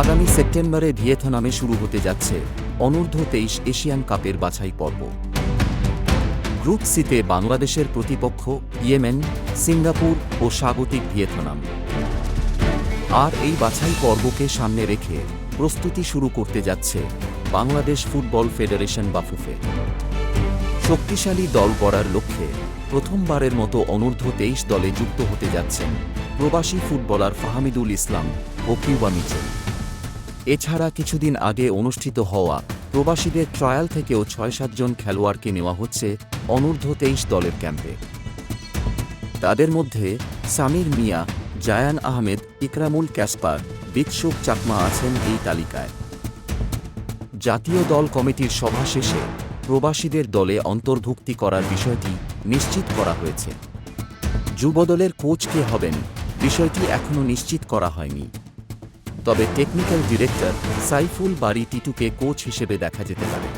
আগামী সেপ্টেম্বরে ভিয়েতনামে শুরু হতে যাচ্ছে অনূর্ধ্ব তেইশ এশিয়ান কাপের বাছাই পর্ব। গ্রুপ সিতে বাংলাদেশের প্রতিপক্ষ ইয়েমেন, সিঙ্গাপুর ও স্বাগতিক ভিয়েতনাম। আর এই বাছাই পর্বকে সামনে রেখে প্রস্তুতি শুরু করতে যাচ্ছে বাংলাদেশ ফুটবল ফেডারেশন বাফুফে। শক্তিশালী দল গড়ার লক্ষ্যে প্রথমবারের মতো অনূর্ধ্ব তেইশ দলে যুক্ত হতে যাচ্ছেন প্রবাসী ফুটবলার ফাহামিদুল ইসলাম ও কিউবা মিচেল। এছাড়া কিছুদিন আগে অনুষ্ঠিত হওয়া প্রবাসীদের ট্রায়াল থেকেও ছয় সাতজন খেলোয়াড়কে নেওয়া হচ্ছে অনূর্ধ্ব তেইশ দলের ক্যাম্পে। তাদের মধ্যে সামির মিয়া, জায়ান আহমেদ, ইকরামুল ক্যাসপার, বিৎসুক চাকমা আছেন এই তালিকায়। জাতীয় দল কমিটির সভা শেষে প্রবাসীদের দলে অন্তর্ভুক্তি করার বিষয়টি নিশ্চিত করা হয়েছে। যুবদলের কোচ কে হবেন, বিষয়টি এখনও নিশ্চিত করা হয়নি। তবে টেকনিক্যাল ডিরেক্টর সাইফুল বাড়ি টিটুকে কোচ হিসেবে দেখা যেতে পারে।